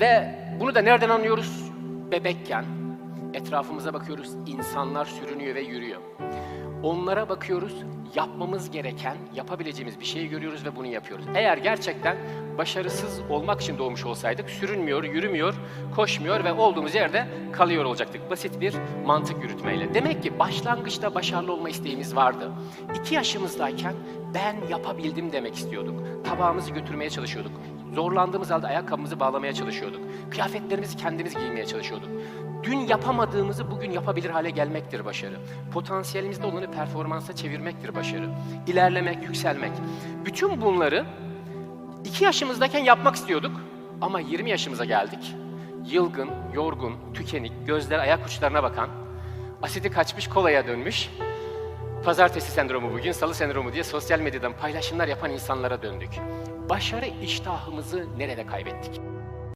Ve bunu da nereden anlıyoruz? Bebekken etrafımıza bakıyoruz, insanlar sürünüyor ve yürüyor. Onlara bakıyoruz, yapmamız gereken, yapabileceğimiz bir şeyi görüyoruz ve bunu yapıyoruz. Eğer gerçekten başarısız olmak için doğmuş olsaydık, sürünmüyor, yürümüyor, koşmuyor ve olduğumuz yerde kalıyor olacaktık. Basit bir mantık yürütmeyle. Demek ki başlangıçta başarılı olma isteğimiz vardı. İki yaşımızdayken ben yapabildim demek istiyorduk. Tabağımızı götürmeye çalışıyorduk. Zorlandığımız halde ayakkabımızı bağlamaya çalışıyorduk. Kıyafetlerimizi kendimiz giymeye çalışıyorduk. Dün yapamadığımızı bugün yapabilir hale gelmektir başarı. Potansiyelimizde olanı performansa çevirmektir başarı. İlerlemek, yükselmek. Bütün bunları iki yaşımızdayken yapmak istiyorduk ama 20 yaşımıza geldik. Yılgın, yorgun, tükenik, gözler ayak uçlarına bakan, asidi kaçmış kolaya dönmüş, pazartesi sendromu bugün, salı sendromu diye sosyal medyadan paylaşımlar yapan insanlara döndük. Başarı iştahımızı nerede kaybettik?